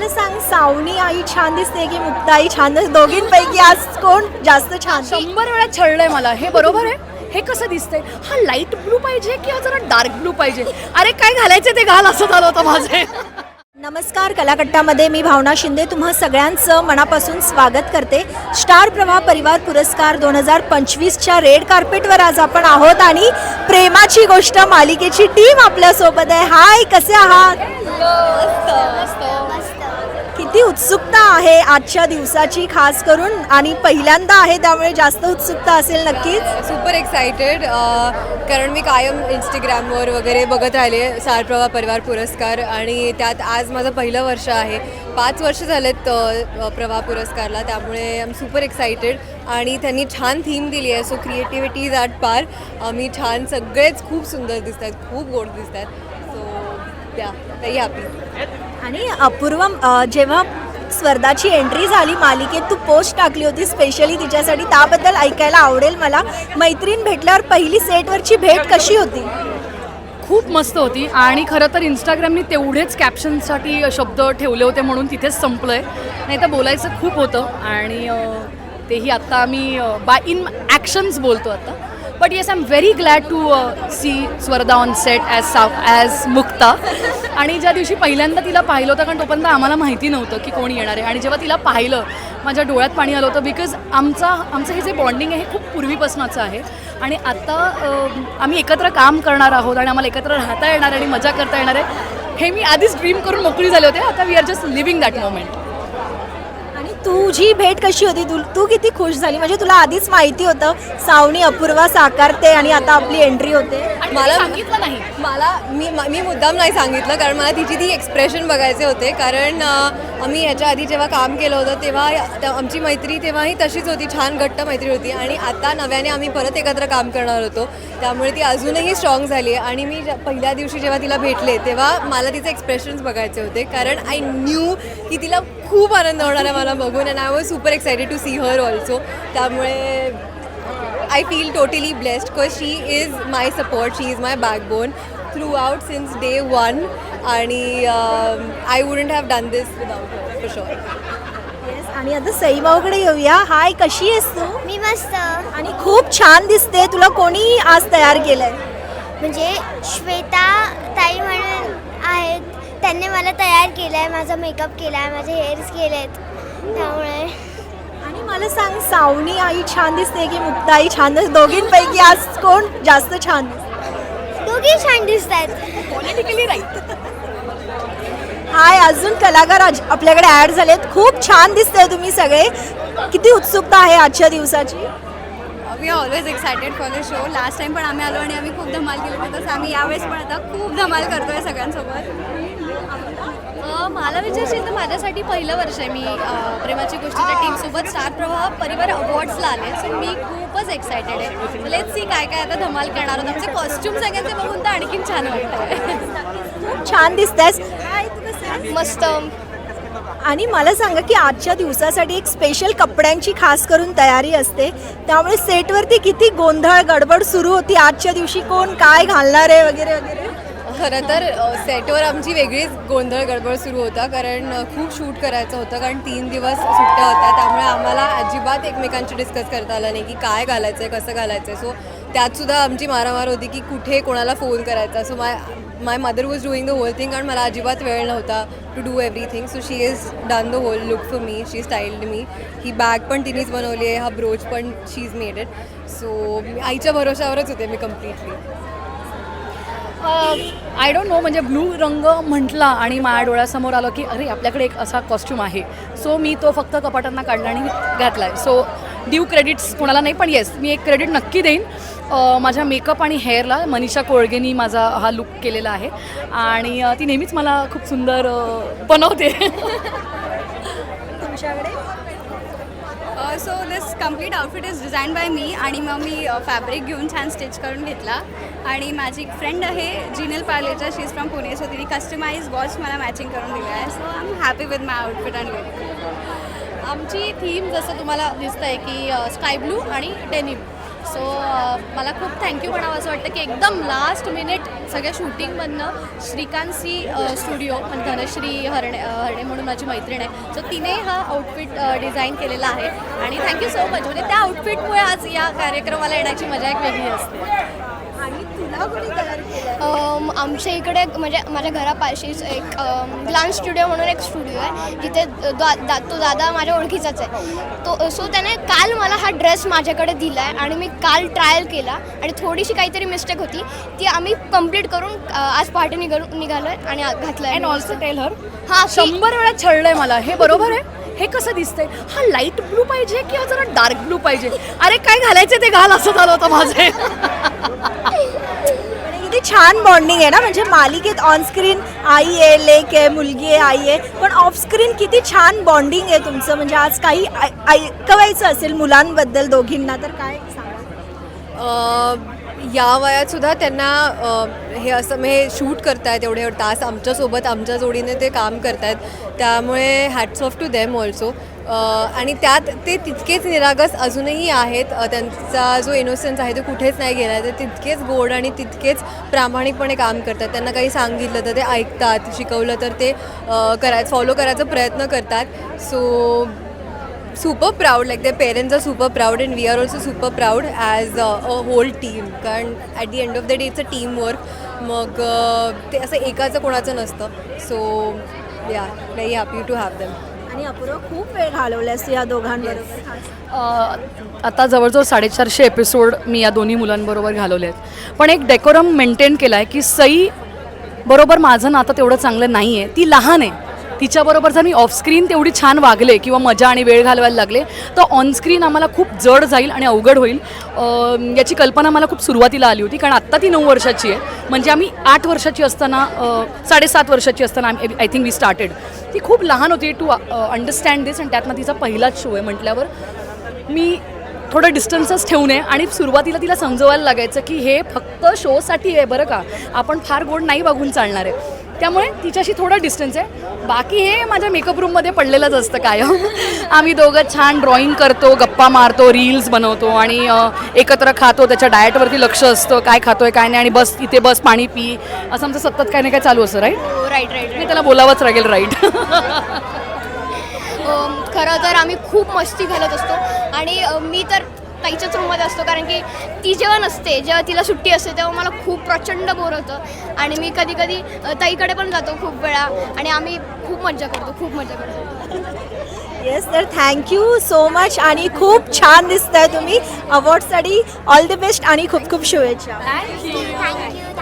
मला सांग सावनी आई छान दिसते की मुक्ता आई छान दिसते? दोघींपैकी आज कोण जास्त छान? शंभर वेळा छळलंय मला. हे बरोबर आहे? हे कसं दिसतंय? हा लाइट ब्लू पाहिजे की हा जरा डार्क ब्लू पाहिजे? अरे काय घालायचं ते घाल असं झालं होतं माझे. नमस्कार कलाकट्टामध्ये मी भावना शिंदे. तुम्हा सगळ्यांचं मनापासून स्वागत करते. स्टार प्रवाह परिवार पुरस्कार दोन हजार पंचवीसच्या रेड कार्पेटवर आज आपण आहोत आणि प्रेमाची गोष्ट मालिकेची टीम आपल्यासोबत आहे. हाय कसे आहात? किती उत्सुकता आहे आजच्या दिवसाची खास करून आणि पहिल्यांदा आहे त्यामुळे जास्त उत्सुकता असेल नक्कीच. सुपर एक्सायटेड uh, कारण मी कायम इंस्टाग्रामवर वगैरे बघत राहिले सारप्रभा परिवार पुरस्कार आणि त्यात आज माझं पहिलं वर्ष आहे. पाच वर्ष झालेत uh, अ, प्रवाह पुरस्कारला त्यामुळे आय एम सुपर एक्सायटेड आणि त्यांनी छान थीम दिली आहे. सो क्रिएटिव्हिटी इज ॲट पार मी छान सगळेच खूप सुंदर दिसत आहेत खूप गोड दिसत आहेत सो त्या हॅपी आणि अपूर्वम जेव्हा स्वर्धाची एंट्री झाली मालिकेत तू पोस्ट टाकली होती स्पेशली तिच्यासाठी त्याबद्दल ऐकायला आवडेल मला. मैत्रीण भेटल्यावर पहिली सेटवरची भेट कशी होती? खूप मस्त होती. आणि खरं तर इंस्टाग्रामनी तेवढेच कॅप्शनसाठी शब्द ठेवले होते म्हणून तिथेच संपलं आहे नाही तर बोलायचं खूप होतं. आणि तेही आत्ता आम्ही बाय इन ॲक्शन्स बोलतो आता. But yes, I'm very very glad to see Swardha on set as साव ॲज मुक्ता आणि ज्या दिवशी पहिल्यांदा तिला पाहिलं होतं कारण तोपर्यंत आम्हाला माहिती नव्हतं की कोण येणार आहे. आणि जेव्हा तिला पाहिलं माझ्या डोळ्यात पाणी आलं होतं बिकॉज आमचा आमचं हे जे बॉन्डिंग आहे हे खूप पूर्वीपासूनचं आहे. आणि आता आम्ही एकत्र काम करणार आहोत आणि आम्हाला एकत्र राहता येणार आहे आणि मजा करता येणार आहे हे मी आधीच ड्रीम करून मोकळी झाले होते. आता we are just living that moment तुझी भेट कशी होती? तू तू किती खुश झाली? म्हणजे तुला आधीच माहिती होतं सावनी अपूर्वा साकारते आणि आता आपली एंट्री होते. मला सांगितलं नाही. मला मी मी मुद्दाम नाही सांगितलं कारण मला तिची ती एक्सप्रेशन बघायचे होते. कारण आम्ही ह्याच्या आधी जेव्हा काम केलं होतं तेव्हा आमची मैत्री तेव्हाही तशीच होती छान घट्ट मैत्री होती. आणि आता नव्याने आम्ही परत एकत्र काम करणार होतो. त्यामुळे ती अजूनही स्ट्रॉंग झाली आहे. आणि मी ज्या- पहिल्या दिवशी जेव्हा तिला भेटले तेव्हा मला तिचे एक्सप्रेशन्स बघायचे होते. कारण आय न्यू की तिला खूप आनंद होणार आहे मला बघून and I was super excited to see her also त्यामुळे I feel totally blessed because she is my support she is my backbone throughout since day one आणि I wouldn't have done this without for sure Yes, आणि आता सईबाऊकडे येऊया. हाय कशी आहेस तू? मी मस्त. आणि खूप छान दिसते तुला कोणी आज तयार केलंय? म्हणजे श्वेता ताई म्हणून आहेत. त्यांनी मला तयार केलं आहे माझा मेकअप केला आहे माझे हेअर्स केले आहेत त्यामुळे. आणि मला सांग सावनी आई छान दिसते की मुक्ता आई छान दिसते? दोघींपैकी आज कोण जास्त छान दिसते? दोघी छान दिसत आहेत पॉलिटिकली राईट हाय अजून कलाकार आज आपल्याकडे ऍड झालेत. खूप छान दिसतंय तुम्ही सगळे. किती उत्सुकता आहे आजच्या दिवसाची? We are always excited for the show last time पण आम्ही आलो आणि आम्ही खूप धमाल केली. होती तसं आम्ही यावेळेस पण आता खूप धमाल करतोय सगळ्यांसोबत. मला विचारशील तर माझ्यासाठी पहिलं वर्ष आहे मी प्रेमाची गोष्टीच्या टीमसोबत स्टार प्रवाह परिवार अवॉर्ड्सला आले. सो मी खूपच एक्सायटेड आहे. लेट्स सी काय काय आता धमाल करणार आहोत. आमचे कॉस्ट्युम सगळ्यांचे बघून तर आणखीन छान वाटतंय. खूप छान दिसतेस? मस्त. आणि मला सांगा की आजच्या दिवसासाठी एक स्पेशल कपड्यांची खास करून तयारी असते. त्यामुळे सेटवरती किती गोंधळ गडबड सुरू होती. आजच्या दिवशी कोण काय घालणार आहे वगैरे वगैरे? खरं तर सेटवर आमची वेगळीच गोंधळ गडबड सुरू होता. कारण खूप शूट करायचं होतं. कारण तीन दिवस सुट्ट्या होत्या. त्यामुळे आम्हाला अजिबात एकमेकांशी डिस्कस करता आलं नाही की काय घालायचं आहे कसं घालायचं आहे सो त्यातसुद्धा आमची मारामार होती की कुठे कोणाला फोन करायचा. So my my mother was doing the whole thing कारण मला अजिबात वेळ नव्हता to do everything so she is done the whole look for me she styled me he bag पण तिनेच बनवली आहे. हा ब्रोच पण she is made it so आईच्या भरोशावरच होते मी कम्प्लिटली आय डोंट नो म्हणजे ब्लू रंग म्हटला आणि माझ्या डोळ्यासमोर आलं की अरे आपल्याकडे एक असा कॉस्ट्यूम आहे. सो मी तो फक्त कपाटांना काढला आणि घातला आहे सो ड्यू क्रेडिट्स कोणाला नाही पण येस मी एक क्रेडिट नक्की देईन. माझ्या मेकअप आणि हेअरला मनीषा कोळगेनी माझा हा लुक केलेला आहे. आणि ती नेहमीच मला खूप सुंदर बनवते. तुमच्याकडे? So this complete outfit is design by me आणि मग मी फॅब्रिक घेऊन छान स्टिच करून घेतला. आणि माझी एक फ्रेंड आहे Jinal पार्लेचा she is from Pune so तिने कस्टमाइज वॉच मला मॅचिंग करून दिलं आहे. So I am happy with my outfit and look आमची थीम जसं तुम्हाला दिसतंय की स्काय ब्लू आणि डेनिम सो uh, मला खूप थँक्यू म्हणावं असं वाटतं की एकदम लास्ट मिनिट सगळ्या शूटिंगमधनं श्रीकांत सी uh, स्टुडिओ म्हणजे धनश्री हरणे uh, हरणे म्हणून माझी मैत्रीण आहे. सो तिने हा आउटफिट डिझाईन केलेला आहे. आणि थँक्यू सो मच म्हणजे त्या आउटफिटमुळे आज या कार्यक्रमाला येण्याची मजा एक वेगळी असते आणि तुला कोणी तयार केलं अम, आमच्या इकडे म्हणजे माझ्या घरापाशीच एक ग्लान्स स्टुडिओ म्हणून एक स्टुडिओ आहे. जिथे दा, दा, तो दादा माझ्या ओळखीचाच आहे. तो सो त्याने काल मला हा ड्रेस माझ्याकडे दिला आहे आणि मी काल ट्रायल केला आणि थोडीशी काहीतरी मिस्टेक होती. ती आम्ही कंप्लीट करून आज पहाटे निघालो निघालो आहे आणि घातलं अँड ऑल्सो टेल हर हां शंभर वेळा छळलंय मला. हे बरोबर आहे? हे कसं दिसतंय? हा लाइट ब्लू पाहिजे किंवा जरा डार्क ब्लू पाहिजे? अरे काय घालायचं ते घाल असं झालं होतं माझे. छान बॉन्डिंग आहे ना? म्हणजे मालिकेत ऑन स्क्रीन आई आहे लेक आहे मुलगी आहे आई आहे पण ऑफ स्क्रीन किती छान बॉन्डिंग आहे तुमचं. म्हणजे आज काही ऐ- ऐकवायचं असेल मुलांबद्दल दोघींना तर काय सांगा या वयातसुद्धा त्यांना हे असं म्हणजे शूट करतायत एवढे तास. आमच्यासोबत आमच्या जोडीने ते काम करतायत. त्यामुळे hats off to them also आणि त्यात ते तितकेच निरागस अजूनही आहेत. त्यांचा जो इनोसन्स आहे तो कुठेच नाही गेला आहे ते तितकेच गोड आणि तितकेच प्रामाणिकपणे काम करतात. त्यांना काही सांगितलं तर ते ऐकतात. शिकवलं तर ते कराय फॉलो करायचा प्रयत्न करतात. So super proud like the parents are super proud and we are also super proud as a whole team कारण at the end of the day it's a team work मग ते असं एकाचं कोणाचं नसतं. So yeah very happy to have them आणि अपूर्व खूप वेळ घालवल्यास या दोघांबरोबर आता जवळजवळ साडेचारशे एपिसोड मी या दोन्ही मुलांबरोबर घालवले आहेत. पण एक डेकोरम मेंटेन केला आहे की सई बरोबर माझं नातं तेवढं चांगलं नाही आहे ती लहान आहे. तिच्याबरोबर जर मी ऑफस्क्रीन तेवढी छान वागले किंवा मजा आणि वेळ घालवायला लागले तर ऑनस्क्रीन आम्हाला खूप जड जाईल आणि अवघड होईल. याची कल्पना मला खूप सुरुवातीला आली होती कारण आत्ता ती नऊ वर्षाची आहे. म्हणजे आम्ही आठ वर्षाची असताना साडेसात वर्षाची असताना आय थिंक वी स्टार्टेड ती खूप लहान होती टू अंडरस्टँड दिस आणि त्यातनं तिचा पहिलाच शो आहे म्हटल्यावर मी थोडं डिस्टन्सच ठेवू नये आणि सुरुवातीला तिला समजवायला लागायचं की हे फक्त शोसाठी आहे बरं का. आपण फार गोड नाही बघून चालणार आहे. त्यामुळे तिच्याशी थोडा डिस्टन्स आहे. बाकी हे माझ्या मेकअप रूममध्ये पडलेलंच असतं कायम. आम्ही दोघं छान ड्रॉइंग करतो गप्पा मारतो रील्स बनवतो आणि एकत्र खातो. त्याच्या डाएटवरती लक्ष असतं काय खातोय काय नाही. आणि बस इथे बस पाणी पी. असं आमचं सतत काय नाही काय चालू असतं राईट हो राईट राईट मी त्याला बोलावंच लागेल राईट खरं तर आम्ही खूप मस्ती घालत असतो. आणि मी तर ताईच्याच रूममध्ये असतो कारण की ती जेव्हा नसते जेव्हा तिला सुट्टी असते तेव्हा मला खूप प्रचंड बोर होतं. आणि मी कधी कधी ताईकडे पण जातो खूप वेळा आणि आम्ही खूप मजा करतो खूप मजा करतो. येस तर थँक्यू सो मच आणि खूप छान दिसताय तुम्ही. अवॉर्डसाठी ऑल द बेस्ट आणि खूप खूप शुभेच्छा थँक्यू